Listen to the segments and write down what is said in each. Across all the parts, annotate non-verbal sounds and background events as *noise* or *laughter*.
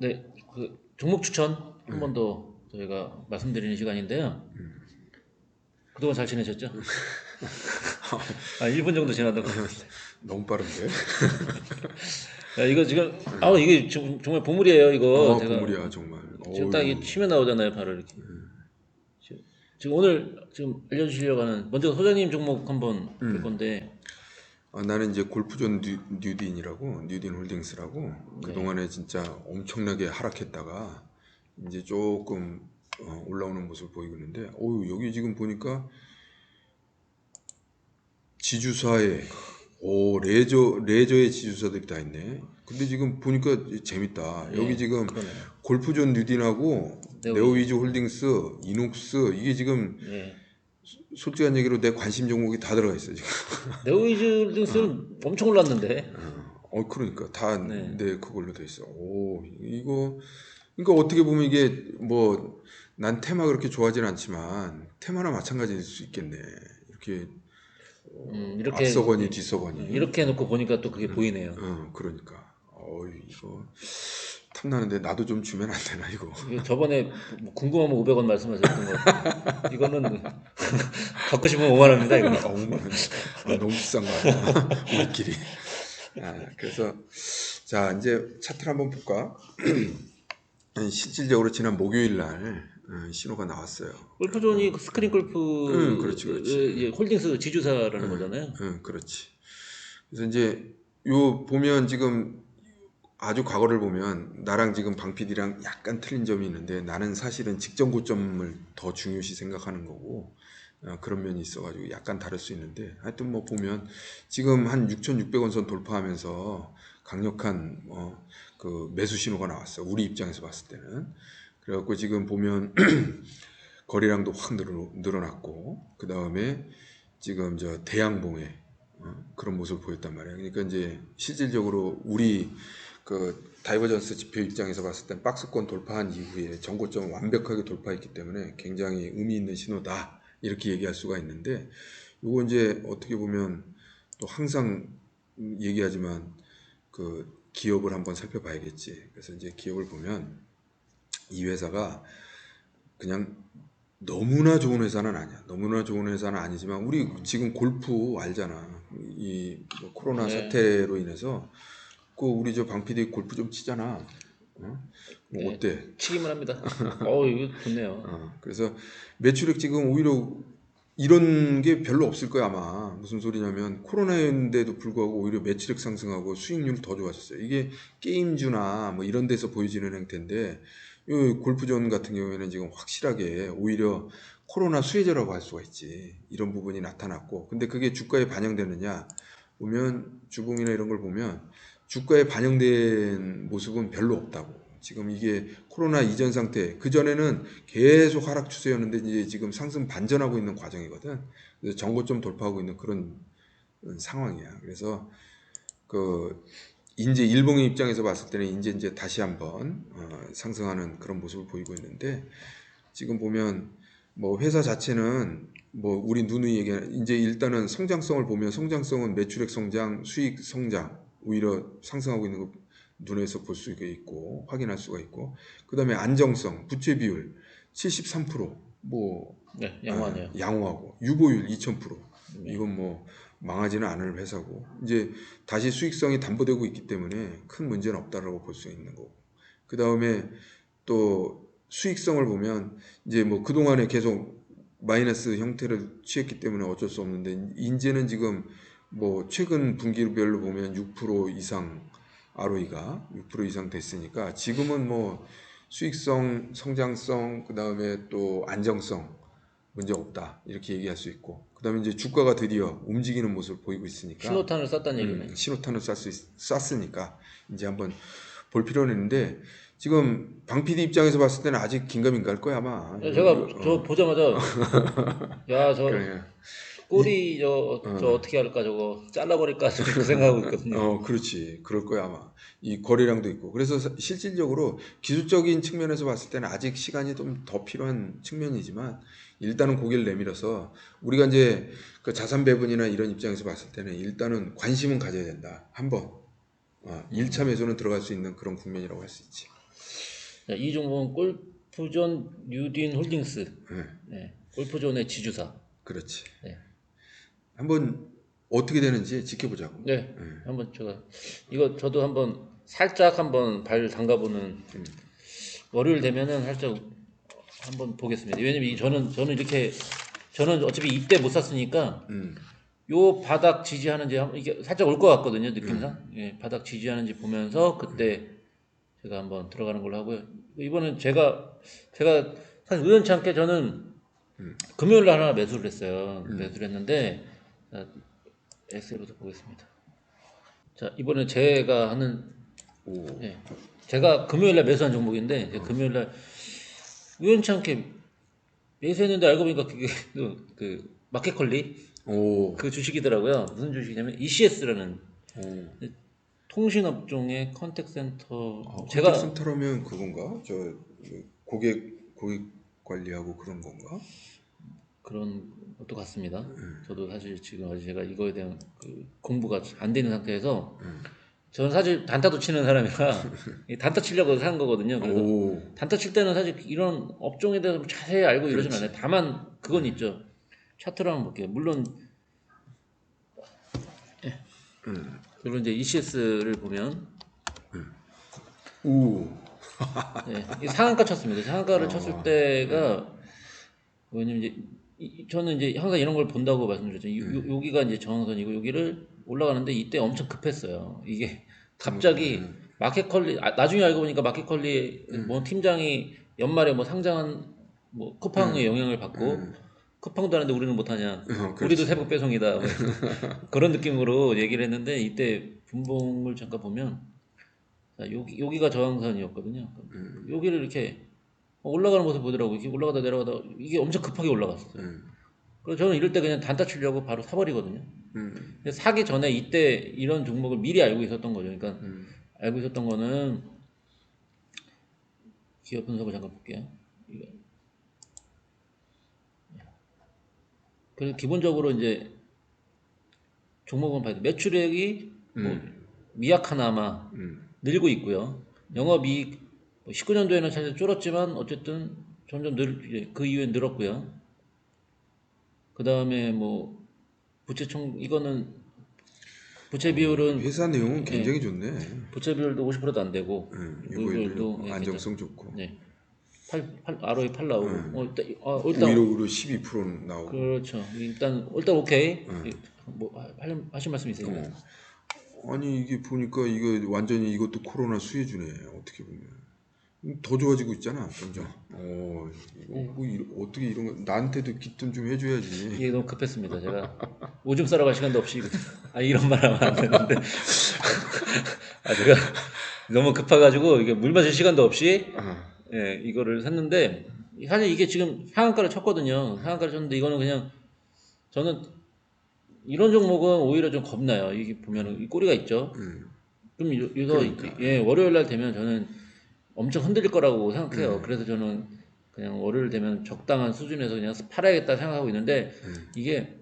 네, 그 종목 추천 한 번 더 저희가 말씀드리는 시간인데요. 그동안 잘 지내셨죠? *laughs* 아, 1분 정도 지나다가. *laughs* 너무 빠른데? *laughs* 야, 이거 지금, 아 이게 좀- 정말 보물이에요, 이거. 어, 제가 보물이야 정말. 지금 딱 이게 치면 나오잖아요, 바로 이렇게. 지금, 지금 오늘 지금 알려주시려고 하는, 먼저 소장님 종목 한번 볼 건데, 아, 나는 이제 골프존 뉴, 뉴딘이라고 뉴딘 홀딩스라고 네. 그 동안에 진짜 엄청나게 하락했다가 이제 조금 어, 올라오는 모습을 보이고 있는데, 어유 여기 지금 보니까 지주사에 오 레저 레저의 지주사들이 다 있네. 근데 지금 보니까 재밌다. 여기 네, 지금 그러네요. 골프존 뉴딘하고 네오 네오위즈 홀딩스, 이녹스 이게 지금 예. 솔직한 얘기로 내 관심 종목이 다 들어가 있어 지금. *laughs* 네오이즈 등수는 엄청 올랐는데. 어 그러니까 다 네. 내 그걸로 돼 있어. 오 이거 그러니까 어떻게 보면 이게 뭐 난 테마 그렇게 좋아하진 않지만 테마나 마찬가지일 수 있겠네. 이렇게 음, 이렇게. 앞서거니 뒤서거니. 이렇게 해놓고 보니까 또 그게 보이네요. 어 그러니까. 어 이거 탐나는데 나도 좀 주면 안 되나 이거. 이거 저번에 뭐 궁금하면 500원 말씀하셨던 거 이거는 *laughs* 갖고 싶으면 5만 원입니다 이거 아, 5만 원. 아, 너무 비싼 거 아니야? *laughs* 우리끼리. 아, 그래서 자 이제 차트를 한번 볼까? *clears throat* 실질적으로 지난 목요일 날 어, 신호가 나왔어요. 골프존이 그 스크린 골프 응, 그렇지, 그렇지. 예, 예, 홀딩스 지주사라는 거잖아요 응, 그렇지. 그래서 이제 요 보면 지금 아주 과거를 보면 나랑 지금 방 PD랑 약간 틀린 점이 있는데 나는 사실은 직전 고점을 더 중요시 생각하는 거고 어, 그런 면이 있어가지고 약간 다를 수 있는데 하여튼 뭐 보면 지금 한 6,600원 선 돌파하면서 강력한 어, 그 매수 신호가 나왔어. 우리 입장에서 봤을 때는. 그래갖고 지금 보면 *clears throat* 거래량도 확 늘어, 늘어 났고 그 다음에 지금 저 대양봉에 어, 그런 모습을 보였단 말이에요. 그러니까 이제 실질적으로 우리 그 다이버전스 지표 입장에서 봤을 땐 박스권 돌파한 이후에 전고점을 완벽하게 돌파했기 때문에 굉장히 의미 있는 신호다 이렇게 얘기할 수가 있는데 요거 이제 어떻게 보면 또 항상 얘기하지만 그 기업을 한번 살펴봐야겠지. 그래서 이제 기업을 보면 이 회사가 그냥 너무나 좋은 회사는 아니야. 너무나 좋은 회사는 아니지만 우리 지금 골프 알잖아. 이뭐 코로나 네. 사태로 인해서 그 우리 저 방PD 골프 좀 치잖아. 어? 뭐 네. 어때? 치기만 합니다 *laughs* 어 이거 좋네요 어, 그래서 매출액 지금 오히려 이런 게 별로 없을 거야 아마 무슨 소리냐면 코로나인데도 불구하고 오히려 매출액 상승하고 수익률 더 좋아졌어요 이게 게임주나 뭐 이런 데서 보여지는 행태인데 이 골프존 같은 경우에는 지금 확실하게 오히려 코로나 수혜자라고 할 수가 있지 이런 부분이 나타났고 근데 그게 주가에 반영되느냐 보면 주봉이나 이런 걸 보면 주가에 반영된 모습은 별로 없다고. 지금 이게 코로나 이전 상태, 그전에는 계속 하락 추세였는데 이제 지금 상승 반전하고 있는 과정이거든. 그래서 정고점 돌파하고 있는 그런 상황이야. 그래서 그 이제 일봉의 입장에서 봤을 때는 이제 이제 다시 한번 어, 상승하는 그런 모습을 보이고 있는데 지금 보면 뭐 회사 자체는 뭐 우리 누누이 얘기하는 이제 일단은 성장성을 보면 성장성은 매출액 성장, 수익 성장 오히려 상승하고 있는 거 눈에서 볼 수가 있고 확인할 수가 있고. 그 다음에 안정성, 부채 비율 73%뭐 네 양호하네요. 아, 양호하고. 유보율 2000% 네. 이건 뭐 망하지는 않을 회사고. 이제 다시 수익성이 담보되고 있기 때문에 큰 문제는 없다라고 볼 수 있는 거고. 그 다음에 또 수익성을 보면 이제 뭐 그동안에 계속 마이너스 형태를 취했기 때문에 어쩔 수 없는데 이제는 지금 뭐 최근 분기별로 보면 6% 이상 ROE가 6% 이상 됐으니까 지금은 뭐 수익성, 성장성, 그 다음에 또 안정성 문제 없다 이렇게 얘기할 수 있고 그 다음에 이제 주가가 드디어 움직이는 모습을 보이고 있으니까 신호탄을 쐈다는 얘기네 음, 신호탄을 쐈 쐈으니까 이제 한번 볼 필요는 있는데 지금 방 PD 입장에서 봤을 때는 아직 긴가민가할 거야 아마. 야, 제가 어, 저 보자마자 *laughs* 야저 그래. 꼬리 저, 저 어떻게 할까 저거 잘라버릴까 저그 생각하고 있거든요 어, 그렇지. 그럴 거야 아마. 이 거래량도 있고. 그래서 사- 실질적으로 기술적인 측면에서 봤을 때는 아직 시간이 좀 더 필요한 측면이지만 일단은 고개를 내밀어서 우리가 이제 그 자산 배분이나 이런 입장에서 봤을 때는 일단은 관심은 가져야 된다. 한번. 어, 1차 매수는 들어갈 수 있는 그런 국면이라고 할 수 있지. 자, 이 종목은 골프존 뉴딘 홀딩스. 네, 네, 골프존의 지주사. 그렇지. 네. 한번 어떻게 되는지 지켜보자고. 네, 한번 제가 이거 저도 한번 살짝 한번 발 담가보는 월요일 되면은 살짝 한번 보겠습니다. 왜냐면 이 저는 저는 이렇게 저는 어차피 이때 못 샀으니까 음, 요 바닥 지지하는지 한- 이게 살짝 올 것 같거든요 느낌상. 예, 바닥 지지하는지 보면서 그때 제가 한번 들어가는 걸로 하고요. 이번엔 제가 제가 사실 우연치 않게 저는 금요일 날 하나 매수를 했어요. 매수를 했는데 자, 엑셀부터 보겠습니다. 자 이번에 제가 하는 오, 예, 제가 금요일 날 매수한 종목인데 이제 금요일 날 우연치 않게 매수했는데 알고 보니까 그게 또그 마켓컬리 오, 그 주식이더라고요. 무슨 주식이냐면 ECS라는 오. 통신업종의 컨택센터. 아, 제가 컨택센터라면 그건가? 저 고객 고객 관리하고 그런 건가? 그런 것도 같습니다. 음. 저도 사실 지금 아직 제가 이거에 대한 그 공부가 안 되는 상태에서 음. 저는 사실 단타도 치는 사람이라 *laughs* 이 단타 치려고 산 거거든요. 그래서 오, 단타 칠 때는 사실 이런 업종에 대해서 자세히 알고 이러진 않아요. 다만 그건 있죠. 차트를 한번 볼게요. 물론 음. 그리고 이제 ECS를 보면 오, 네, 이 상한가 쳤습니다. 상한가를 어. 쳤을 때가 왜냐면 이제 이- 저는 이제 항상 이런 걸 본다고 말씀드렸죠. 요, 음. 요, 여기가 이제 저항선이고 여기를 올라가는데 이때 엄청 급했어요. 이게 갑자기 음. 마켓컬리 아, 나중에 알고 보니까 마켓컬리 뭐 팀장이 연말에 뭐 상장한 뭐 쿠팡의 영향을 받고 음. 쿠팡도 하는데 우리는 못하냐. 어, 그렇지. 우리도 새벽 배송이다. 뭐 *laughs* 그런 느낌으로 얘기를 했는데 이때 분봉을 잠깐 보면 자, 여기 여기가 저항선이었거든요. 음. 여기를 이렇게 올라가는 모습 보더라고. 이게 올라가다 내려가다 이게 엄청 급하게 올라갔어요. 음. 그래서 저는 이럴 때 그냥 단타 치려고 바로 사버리거든요. 음. 근데 사기 전에 이때 이런 종목을 미리 알고 있었던 거죠. 그러니까 음. 알고 있었던 거는 기업 분석을 잠깐 볼게요. 그리고 기본적으로 이제 종목은 봐야 돼. 매출액이 뭐 미약하나마 음. 늘고 있고요. 영업이익 19년도에는 사실 줄었지만 어쨌든 점점 늘, 그 이후에 늘었고요. 그 다음에 뭐 부채 총 이거는 부채 비율은 회사 내용은 굉장히 좋네. 부채 비율도 50%도 안 되고 음. 이거도 이거 예, 안정성 좋고. 네. 8, 8 ROE 8 나오고 음. 어, 일단, 어, 일단 오히려 12% 나오고. 그렇죠. 일단 일단 오케이. 음. 이- 뭐 할, 하실 말씀 있으세요? 어. 아니 이게 보니까 이거 완전히 이것도 코로나 수혜주네 어떻게 보면 음, 더 좋아지고 있잖아 점점. 어 이거 뭐 이러, 어떻게 이런 거 나한테도 기점 좀 해줘야지. 이게 너무 급했습니다. 제가 오줌 싸러 갈 시간도 없이 아 이런 말 하면 안 되는데 *laughs* 아 제가 너무 급해가지고 이게 물 마실 시간도 없이 아, 예 이거를 샀는데 사실 이게 지금 상한가를 쳤거든요. 상한가를 쳤는데 이거는 그냥 저는 이런 종목은 오히려 좀 겁나요. 이게 보면은 이 꼬리가 있죠. 음, 좀 요- 요서 그러니까. 예 월요일 날 되면 저는 엄청 흔들릴 거라고 생각해요. 그래서 저는 그냥 월요일 되면 적당한 수준에서 그냥 팔아야겠다 생각하고 있는데 음. 이게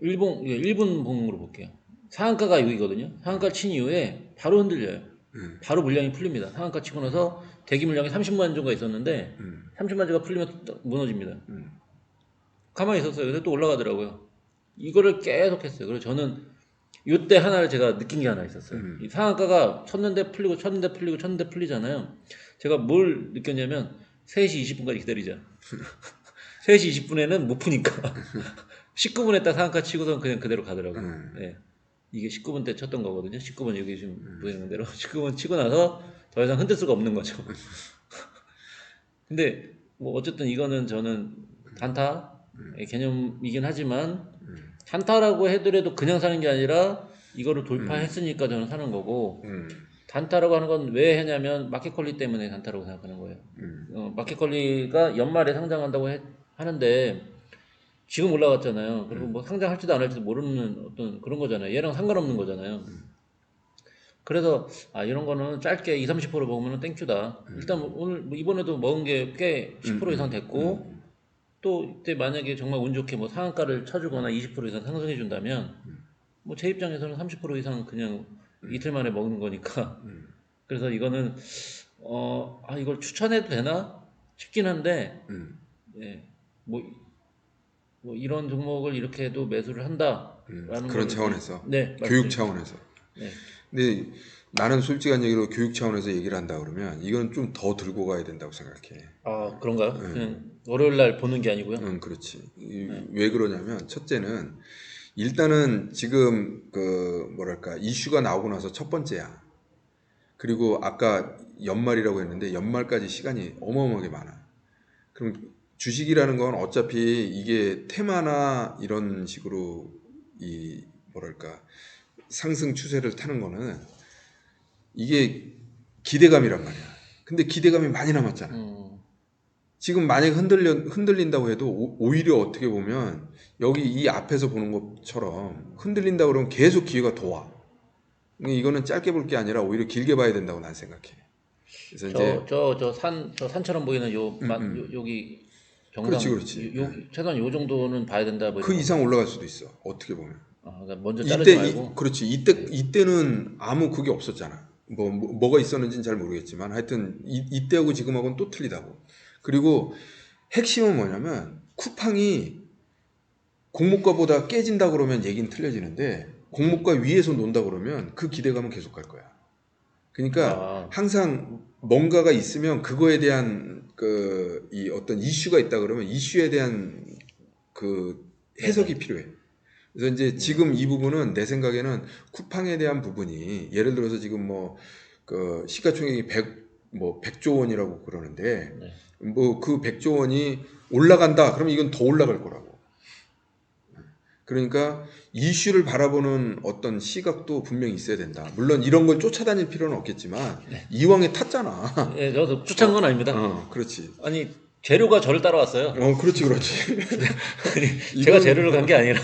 일본 예, 일본 봉으로 볼게요. 상한가가 여기거든요. 상한가 친 이후에 바로 흔들려요. 음. 바로 물량이 풀립니다. 상한가 치고 나서 대기 물량이 30만 주가 있었는데 음. 30만 주가 풀리면 또 무너집니다. 음. 가만히 있었어요. 근데 또 올라가더라고요. 이거를 계속 했어요. 그래서 저는 이때 하나를 제가 느낀 게 하나 있었어요. 음. 이 상한가가 쳤는데 풀리고 쳤는데 풀리고 쳤는데 풀리잖아요. 제가 뭘 느꼈냐면 3시 20분까지 기다리자. *laughs* 3시 20분에는 못 푸니까 *laughs* 19분에 딱 상한가 치고선 그냥 그대로 가더라고요. 음. 예. 이게 19분 때 쳤던 거거든요. 19분 여기 지금 보이는 대로 *laughs* 19분 치고 나서 더 이상 흔들 수가 없는 거죠. 근데 뭐 어쨌든 이거는 저는 단타의 개념이긴 하지만 단타라고 해더라도 그냥 사는 게 아니라 이거를 돌파했으니까 저는 사는 거고 음. 단타라고 하는 건왜 했냐면 마켓컬리 때문에 단타라고 생각하는 거예요. 음. 어, 마켓컬리가 연말에 상장한다고 해- 하는데 지금 올라갔잖아요. 그리고 뭐 상장할지도 안 할지도 모르는 어떤 그런 거잖아요. 얘랑 상관없는 거잖아요. 그래서 아 이런 거는 짧게 2, 30% 먹으면 땡큐다. 일단 뭐 오늘 뭐 이번에도 먹은 게 꽤 10% 이상 됐고 또 이때 만약에 정말 운 좋게 뭐 상한가를 쳐주거나 20% 이상 상승해 준다면 뭐 제 입장에서는 30% 이상 그냥 이틀 만에 먹는 거니까 그래서 이거는 어, 아 이걸 추천해도 되나 싶긴 한데 음, 예, 뭐, 뭐 이런 종목을 이렇게 해도 매수를 한다. 음, 라는 그런 차원에서 네, 교육 말씀드리- 차원에서. 네. 근데 나는 솔직한 얘기로 교육 차원에서 얘기를 한다 그러면 이건 좀 더 들고 가야 된다고 생각해. 아 그런가요? 네. 그냥 월요일 날 보는 게 아니고요. 응, 그렇지. 이- 네. 왜 그러냐면 첫째는 일단은 지금 그 뭐랄까 이슈가 나오고 나서 첫 번째야. 그리고 아까 연말이라고 했는데 연말까지 시간이 어마어마하게 많아. 그럼 주식이라는 건 어차피 이게 테마나 이런 식으로 이 뭐랄까 상승 추세를 타는 거는 이게 기대감이란 말이야. 근데 기대감이 많이 남았잖아. 음, 지금 만약 흔들려 흔들린다고 해도 오- 오히려 어떻게 보면 여기 이 앞에서 보는 것처럼 흔들린다 그러면 계속 기회가 더 와. 이거는 짧게 볼 게 아니라 오히려 길게 봐야 된다고 난 생각해. 그래서 이제 저저저산저 산처럼 보이는 요, 음, 만- 음. 요 여기 정상 그렇지, 그렇지. 요, 요- 최소한 요 정도는 봐야 된다. 뭐 그 이런 이상 올라갈 수도 있어. 어떻게 보면. 거. 아, 그러니까 먼저 자르지 이때 말고. 이, 그렇지. 이때 이때는 아무 그게 없었잖아. 뭐, 뭐 뭐 가 있었는지는 잘 모르겠지만 하여튼 이, 이때하고 지금하고는 또 틀리다고. 그리고 핵심은 뭐냐면 쿠팡이 공모가보다 깨진다 그러면 얘기는 틀려지는데 공모가 위에서 논다 그러면 그 기대감은 계속 갈 거야. 그러니까 아, 항상 뭔가가 있으면 그거에 대한 그 이 어떤 이슈가 있다 그러면 이슈에 대한 그 해석이 필요해. 그래서 이제 지금 이 부분은 내 생각에는 쿠팡에 대한 부분이 예를 들어서 지금 뭐 그 시가총액이 100 뭐 100조 원이라고 그러는데 네. 뭐그 100조 원이 올라간다 그러면 이건 더 올라갈 거라고. 그러니까 이슈를 바라보는 어떤 시각도 분명히 있어야 된다. 물론 이런 걸 쫓아다닐 필요는 없겠지만 이왕에 탔잖아. 예, 저도 추천한 건 아닙니다. 어, 그렇지. 아니 재료가 저를 따라왔어요. 어, 그렇지, 그렇지. 제가 이건- 재료를 간 게 아니라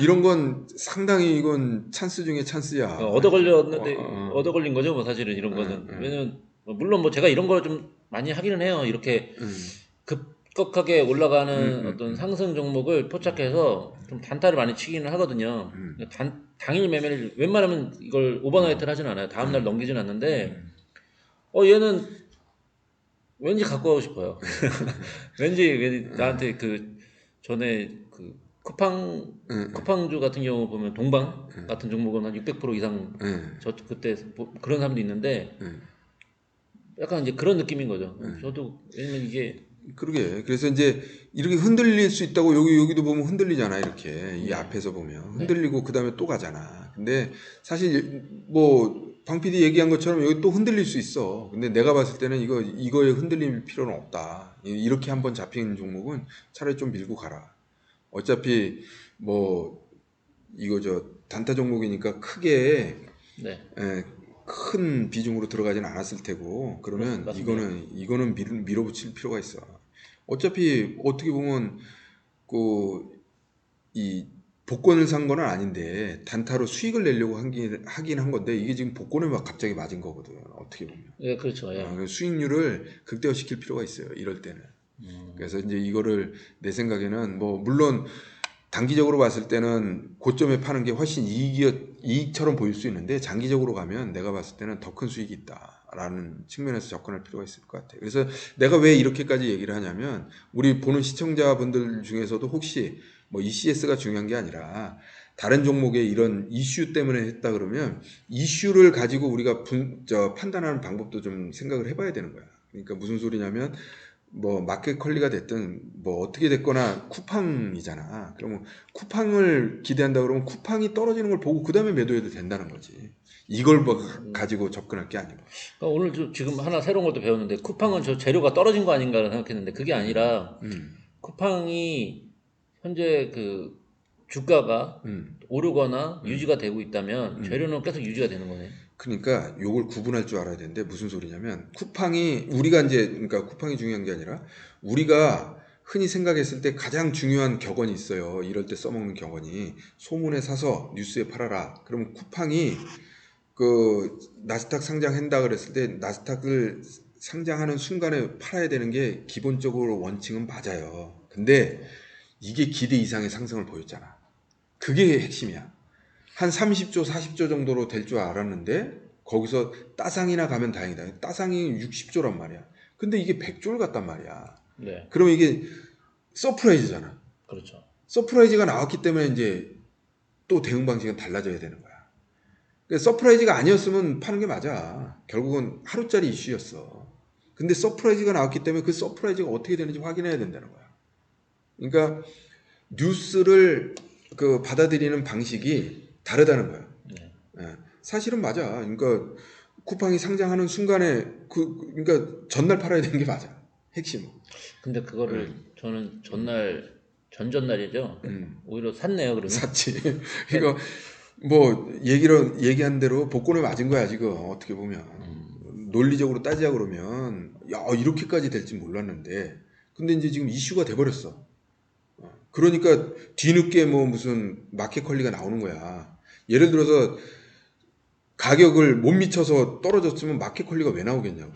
이런 건 상당히 이건 찬스 중에 찬스야. 얻어 걸렸는데 어, 어, 어. 얻어 걸린 거죠. 뭐 사실은 이런 거는 음, 음. 왜냐면 뭐 물론 뭐 제가 이런 걸 좀 많이 하기는 해요. 이렇게 음, 급격하게 올라가는 음, 음, 어떤 음. 상승 종목을 포착해서 좀 단타를 많이 치기는 하거든요. 음. 단, 당일 매매를 웬만하면 이걸 오버나이트를 하진 않아요. 다음날 넘기진 않는데 음. 어 얘는 왠지 갖고 가고 싶어요. *laughs* 왠지, 왠지 나한테 그 전에 그 쿠팡 음, 쿠팡주 같은 경우 보면 동방 음. 같은 종목은 한 600% 이상 음, 저 그때 뭐 그런 사람도 있는데 음. 약간 이제 그런 느낌인 거죠. 음. 저도 왜냐면 이게 그러게. 그래서 이제 이렇게 흔들릴 수 있다고 여기 여기도 보면 흔들리잖아. 이렇게 이 네. 앞에서 보면 네. 흔들리고 그 다음에 또 가잖아. 근데 사실 뭐 방 PD 얘기한 것처럼 여기 또 흔들릴 수 있어. 근데 내가 봤을 때는 이거 이거에 흔들릴 필요는 없다. 이- 이렇게 한번 잡힌 종목은 차라리 좀 밀고 가라. 어차피 뭐 이거 저 단타 종목이니까 크게 네. 에, 큰 비중으로 들어가진 않았을 테고 그러면 맞습니다. 이거는 이거는 밀, 밀어붙일 필요가 있어. 어차피 어떻게 보면 그 이 복권을 산 거는 아닌데 단타로 수익을 내려고 하긴, 하긴 한 건데 이게 지금 복권에 막 갑자기 맞은 거거든. 어떻게 보면 예, 그렇죠. 예. 아, 그 수익률을 극대화시킬 필요가 있어요. 이럴 때는. 음. 그래서 이제 이거를 내 생각에는 뭐 물론 단기적으로 봤을 때는 고점에 파는 게 훨씬 이익이 이익처럼 보일 수 있는데 장기적으로 가면 내가 봤을 때는 더 큰 수익이 있다라는 측면에서 접근할 필요가 있을 것 같아요. 그래서 내가 왜 이렇게까지 얘기를 하냐면 우리 보는 시청자분들 중에서도 혹시 뭐 ECS가 중요한 게 아니라 다른 종목의 이런 이슈 때문에 했다 그러면 이슈를 가지고 우리가 분, 저 판단하는 방법도 좀 생각을 해봐야 되는 거야. 그러니까 무슨 소리냐면 뭐 마켓 컬리가 됐든 뭐 어떻게 됐거나 쿠팡이잖아. 그러면 쿠팡을 기대한다 그러면 쿠팡이 떨어지는 걸 보고 그 다음에 매도해도 된다는 거지. 이걸 뭐 가지고 접근할 게 아니고. 그러니까 오늘 저 지금 하나 새로운 것도 배웠는데 쿠팡은 저 재료가 떨어진 거 아닌가 생각했는데 그게 아니라 음, 쿠팡이 현재 그 주가가 음. 오르거나 유지가 되고 있다면 음. 재료는 계속 유지가 되는 거네. 그러니까 요걸 구분할 줄 알아야 되는데 무슨 소리냐면 쿠팡이 우리가 이제 그러니까 쿠팡이 중요한 게 아니라 우리가 흔히 생각했을 때 가장 중요한 격언이 있어요. 이럴 때 써먹는 격언이 소문에 사서 뉴스에 팔아라. 그러면 쿠팡이 그 나스닥 상장한다 그랬을 때 나스닥을 상장하는 순간에 팔아야 되는 게 기본적으로 원칙은 맞아요. 근데 이게 기대 이상의 상승을 보였잖아. 그게 핵심이야. 한 30조, 40조 정도로 될 줄 알았는데 거기서 따상이나 가면 다행이다. 따상이 60조란 말이야. 근데 이게 100조를 갔단 말이야. 네, 그러면 이게 서프라이즈잖아. 그렇죠. 서프라이즈가 나왔기 때문에 이제 또 대응 방식은 달라져야 되는 거야. 그러니까 서프라이즈가 아니었으면 파는 게 맞아. 결국은 하루짜리 이슈였어. 근데 서프라이즈가 나왔기 때문에 그 서프라이즈가 어떻게 되는지 확인해야 된다는 거야. 그러니까 뉴스를 그 받아들이는 방식이 다르다는 거야. 네. 예, 사실은 맞아. 그러니까 쿠팡이 상장하는 순간에 그 그러니까 전날 팔아야 되는 게 맞아. 핵심은. 근데 그거를 저는 전날 전전날이죠. 음. 오히려 샀네요. 그러면 샀지. *laughs* 이거 뭐 얘기로 얘기한 대로 복권에 맞은 거야 지금 어떻게 보면 논리적으로 따지자 그러면 야 이렇게까지 될지 몰랐는데 근데 이제 지금 이슈가 돼버렸어. 어, 그러니까 뒤늦게 뭐 무슨 마켓 컬리가 나오는 거야. 예를 들어서 가격을 못 미쳐서 떨어졌으면 마켓 컬리가 왜 나오겠냐고.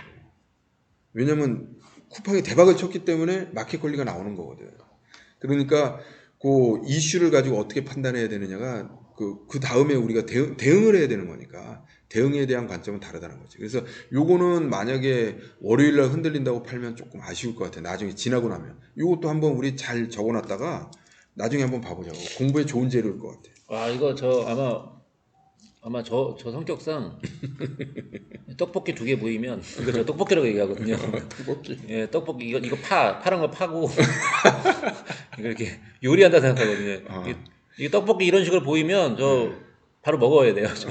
왜냐면 쿠팡이 대박을 쳤기 때문에 마켓 컬리가 나오는 거거든. 그러니까 그 이슈를 가지고 어떻게 판단해야 되느냐가 그, 그 다음에 우리가 대응, 대응을 해야 되는 거니까 대응에 대한 관점은 다르다는 거지. 그래서 요거는 만약에 월요일 날 흔들린다고 팔면 조금 아쉬울 것 같아. 나중에 지나고 나면. 요것도 한번 우리 잘 적어놨다가 나중에 한번 봐보자고. 공부에 좋은 재료일 것 같아. 아 이거 저 아마 아마 저 저 성격상 *laughs* 떡볶이 두개 보이면 이거 저 떡볶이라고 얘기하거든요. *laughs* 떡볶이. 예, 떡볶이 이거 이거 파 파란 거 파고 *laughs* 이거 이렇게 요리한다 생각하거든요. 아. 이, 이 떡볶이 이런 식으로 보이면 저 바로 먹어야 돼요. 저,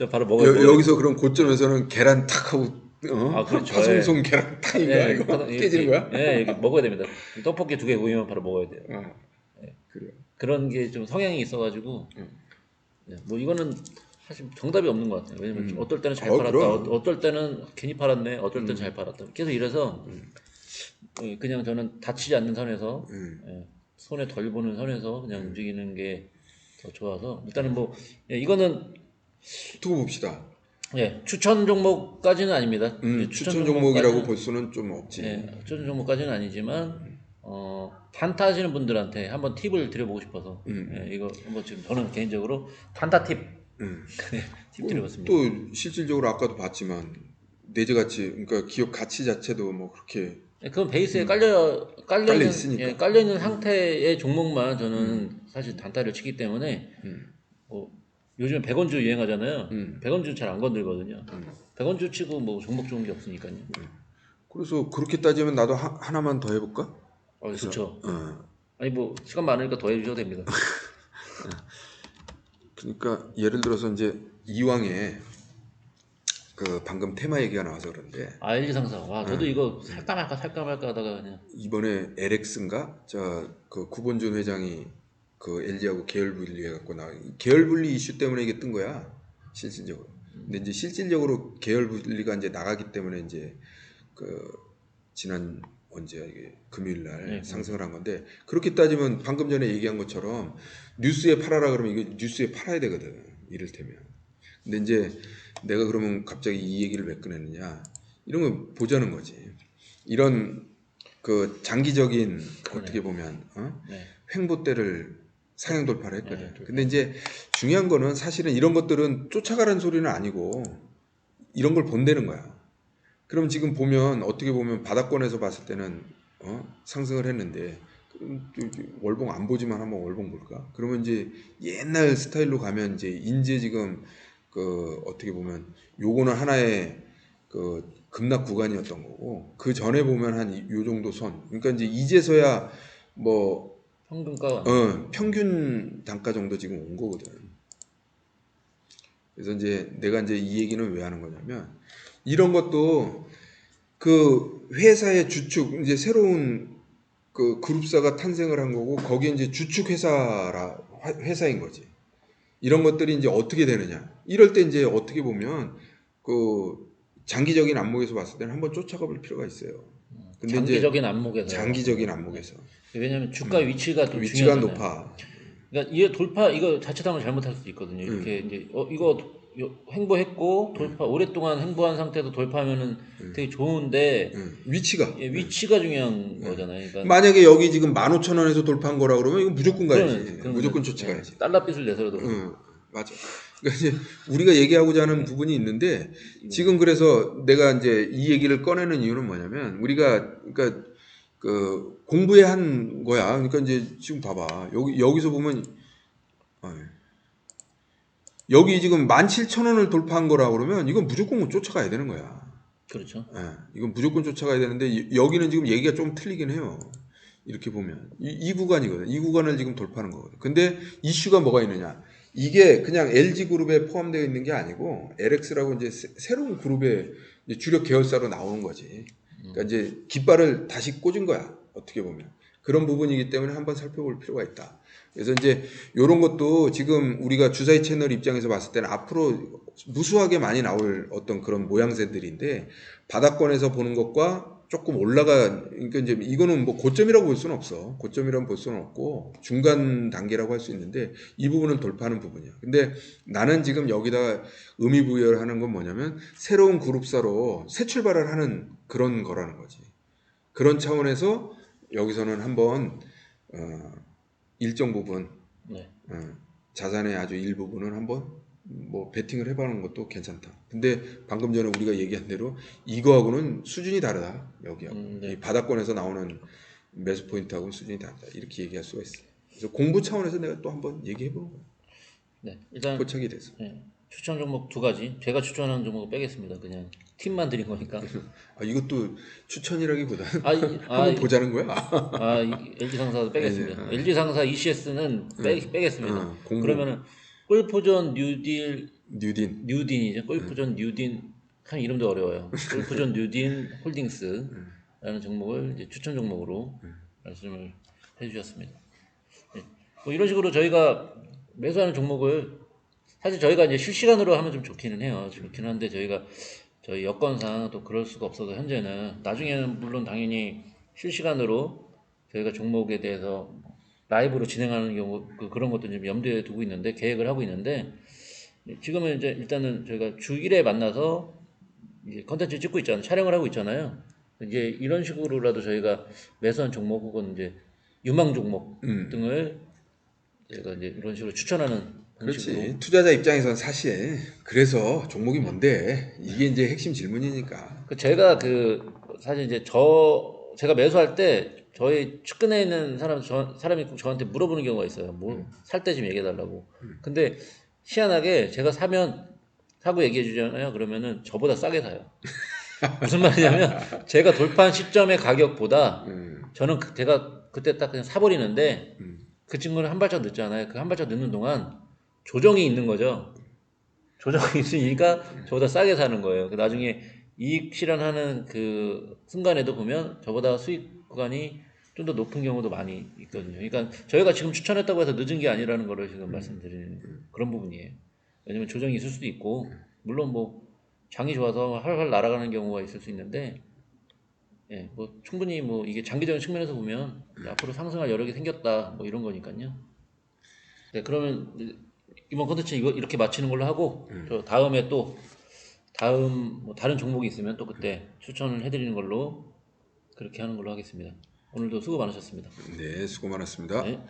저 바로 먹어야 여, 돼요. 여기서 그럼 고점에서는 계란 탁 하고 어? 아, 그렇죠. 파송송 계란 탁인가 예, 이거 파동- 깨지는 이렇게, 거야? 예, 이렇게 먹어야 됩니다. 떡볶이 두 개 보이면 바로 먹어야 돼요. 어. 그래요. 그런 게 좀 성향이 있어가지고 음. 예, 뭐 이거는 사실 정답이 없는 것 같아요. 왜냐면 음. 어떨 때는 잘 어, 팔았다, 그럼. 어, 어떨 때는 괜히 팔았네, 어떨 때는 음. 잘 팔았다. 계속 이래서 음. 예, 그냥 저는 다치지 않는 선에서 음. 예, 손에 덜 보는 선에서 그냥 음. 움직이는 게 더 좋아서 일단은 뭐 예, 이거는 두고 봅시다. 예, 추천 종목까지는 아닙니다. 음, 예, 추천 종목이라고 볼 수는 좀 없지. 예, 추천 종목까지는 아니지만 어, 단타 하시는 분들한테 한번 팁을 드려보고 싶어서 음. 예, 이거 한번 지금 저는 개인적으로 단타 팁, 음. *laughs* 팁 드려봤습니다. 또 실질적으로 아까도 봤지만 내재 가치, 그러니까 기업 가치 자체도 뭐 그렇게 예, 그건 베이스에 깔려 깔려 음. 깔려 있는 있으니까. 예, 깔려 있는 상태의 종목만 저는 사실 단타를 치기 때문에 음. 뭐 요즘에 100원주 유행하잖아요. 음. 100원주 잘 안 건들거든요. 음. 100원주 치고 뭐 종목 좋은 게 없으니까요. 그래서 그렇게 따지면 나도 하, 하나만 더 해볼까? 어, 그렇죠. 어. 아니 뭐 시간 많으니까 더 해주셔도 됩니다. *laughs* 그러니까 예를 들어서 이제 이왕에 그 방금 테마 얘기가 나와서 그런데 아 LG 상사. 와 저도 음. 이거 살까 말까 살까 말까 하다가 그냥 이번에 LX인가 저 그 구본준 회장이 그 LG하고 계열 분리 해 갖고 나 계열 분리 이슈 때문에 이게 뜬 거야 실질적으로. 근데 이제 실질적으로 계열 분리가 이제 나가기 때문에 이제 그 지난 언제야 이게 금요일 날 네, 상승을 한 건데 그렇게 따지면 방금 전에 얘기한 것처럼 뉴스에 팔아라 그러면 이거 뉴스에 팔아야 되거든 이를테면. 근데 이제 내가 그러면 갑자기 이 얘기를 왜 꺼냈느냐 이런 거 보자는 거지. 이런 그 장기적인 어떻게 보면 어? 네. 횡보 때를 상향 돌파를 했거든. 네, 돌파. 근데 이제 중요한 거는 사실은 이런 것들은 쫓아가라는 소리는 아니고 이런 걸 본다는 거야. 그럼 지금 보면 어떻게 보면 바닥권에서 봤을 때는 어? 상승을 했는데 월봉 안 보지만 한번 월봉 볼까? 그러면 이제 옛날 스타일로 가면 이제 인제 지금 그 어떻게 보면 요거는 하나의 그 급락 구간이었던 거고 그 전에 보면 한 요 정도 선. 그러니까 이제 이제서야 뭐 평균가 어, 평균 단가 정도 지금 온 거거든. 그래서 이제 내가 이제 이 얘기는 왜 하는 거냐면 이런 것도 그 회사의 주축 이제 새로운 그 그룹사가 탄생을 한 거고 거기에 이제 주축 회사라 화- 회사인 거지. 이런 것들이 이제 어떻게 되느냐. 이럴 때 이제 어떻게 보면 그 장기적인 안목에서 봤을 때는 한번 쫓아가 볼 필요가 있어요. 근데 장기적인 안목에서 장기적인 안목에서 왜냐하면 주가 위치가 또 위치가 중요하잖아요. 높아. 그러니까 이게 돌파 이거 자칫하면 잘못할 수도 있거든요. 이렇게 이제 어 이거 요- 횡보했고 돌파 오랫동안 횡보한 상태에서 돌파하면은 되게 좋은데 응. 위치가 예, 위치가 중요한 거잖아요. 그러니까 만약에 여기 지금 15,000원에서 돌파한 거라 그러면 이거 무조건 가야지. 그런 무조건. 쫓아가야지. 예, 달러 빚을 내서라도 응, 맞아. 그러니까 이제 우리가 얘기하고자 하는 부분이 있는데 지금 그래서 내가 이제 이 얘기를 꺼내는 이유는 뭐냐면 우리가 그러니까 그 공부해야 한 거야. 그러니까 이제 지금 봐봐 여기 여기서 보면 아, 예. 여기 지금 17,000원을 돌파한 거라 그러면 이건 무조건 쫓아가야 되는 거야. 그렇죠. 예, 이건 무조건 쫓아가야 되는데 이- 여기는 지금 얘기가 좀 틀리긴 해요. 이렇게 보면 이, 이 구간이거든. 이 구간을 지금 돌파하는 거거든. 근데 이슈가 뭐가 있느냐? 이게 그냥 LG 그룹에 포함되어 있는 게 아니고 LX라고 이제 새- 새로운 그룹의 이제 주력 계열사로 나오는 거지. 그러니까 이제 깃발을 다시 꽂은 거야. 어떻게 보면 그런 부분이기 때문에 한번 살펴볼 필요가 있다. 그래서 이제 이런 것도 지금 우리가 주사위 채널 입장에서 봤을 때는 앞으로 무수하게 많이 나올 어떤 그런 모양새들인데 바닥권에서 보는 것과 조금 올라가 그러니까 이제 이거는 뭐 고점이라고 볼 수는 없어. 고점이라고 볼 수는 없고 중간 단계라고 할 수 있는데 이 부분은 돌파하는 부분이야. 근데 나는 지금 여기다 의미 부여를 하는 건 뭐냐면 새로운 그룹사로 새 출발을 하는 그런 거라는 거지. 그런 차원에서 여기서는 한번 어, 일정 부분 네. 어, 자산의 아주 일부분은 한번 뭐 베팅을 해보는 것도 괜찮다. 근데 방금 전에 우리가 얘기한 대로 이거하고는 수준이 다르다. 여기하고 음, 네. 이 바닥권에서 나오는 매수 포인트하고는 수준이 다르다. 이렇게 얘기할 수가 있어. 그래서 공부 차원에서 내가 또 한번 얘기해 보는 거야. 네. 일단 포착이 돼서. 네. 추천 종목 두 가지. 제가 추천하는 종목을 빼겠습니다. 그냥 팁만 드린 거니까. *laughs* 아 이것도 추천이라기보다는 아, 이, *laughs* 아, 한번 보자는 거야. 아, 이- LG 상사도 빼겠습니다. 네, 네. LG 상사 ECS는 빼, 빼겠습니다. 어, 공부 그러면은 골프존 뉴딜 뉴딘. 뉴딘이죠. 골프존 뉴딘 참 이름도 어려워요. 골프존 뉴딘 홀딩스라는 종목을 이제 추천 종목으로 말씀을 해주셨습니다. 네. 뭐 이런 식으로 저희가 매수하는 종목을 사실 저희가 이제 실시간으로 하면 좀 좋기는 해요. 좋기는 한데 저희가 저희 여건상 또 그럴 수가 없어서 현재는 나중에는 물론 당연히 실시간으로 저희가 종목에 대해서 라이브로 진행하는 경우 그, 그런 것도 좀 염두에 두고 있는데 계획을 하고 있는데 지금은 이제 일단은 저희가 주 1회 만나서 이제 컨텐츠 찍고 있잖아요. 촬영을 하고 있잖아요. 이제 이런 식으로라도 저희가 매수한 종목 혹은 이제 유망 종목 음. 등을 제가 이제 이런 식으로 추천하는 그렇지. 투자자 입장에서는 사실 그래서 종목이 뭔데 이게 이제 핵심 질문이니까. 그 제가 그 사실 이제 저 제가 매수할 때 저희 측근에 있는 사람 저, 사람이 꼭 저한테 물어보는 경우가 있어요. 뭐 살 때 좀 얘기해 달라고. 근데 희한하게 제가 사면 사고 얘기해 주잖아요. 그러면은 저보다 싸게 사요. *laughs* 무슨 말이냐면 제가 돌파한 시점의 가격보다 음, 저는 그- 제가 그때 딱 그냥 사버리는데 음. 그 친구는 한 발짝 늦잖아요. 그 한 발짝 늦는 동안 조정이 있는 거죠. 조정이 있으니까 저보다 싸게 사는 거예요. 그 나중에 이익 실현하는 그 순간에도 보면 저보다 수익 구간이 좀 더 높은 경우도 많이 있거든요. 그러니까 저희가 지금 추천했다고 해서 늦은 게 아니라는 거를 지금 말씀드리는 그런 부분이에요. 왜냐면 조정이 있을 수도 있고 물론 뭐 장이 좋아서 활활 날아가는 경우가 있을 수 있는데 예, 뭐 충분히 뭐 이게 장기적인 측면에서 보면 앞으로 상승할 여력이 생겼다 뭐 이런 거니까요. 네, 그러면 이번 컨텐츠 이거 이렇게 마치는 걸로 하고 저 다음에 또 다음 뭐 다른 종목이 있으면 또 그때 추천을 해드리는 걸로 그렇게 하는 걸로 하겠습니다. 오늘도 수고 많으셨습니다. 네, 수고 많았습니다. 네.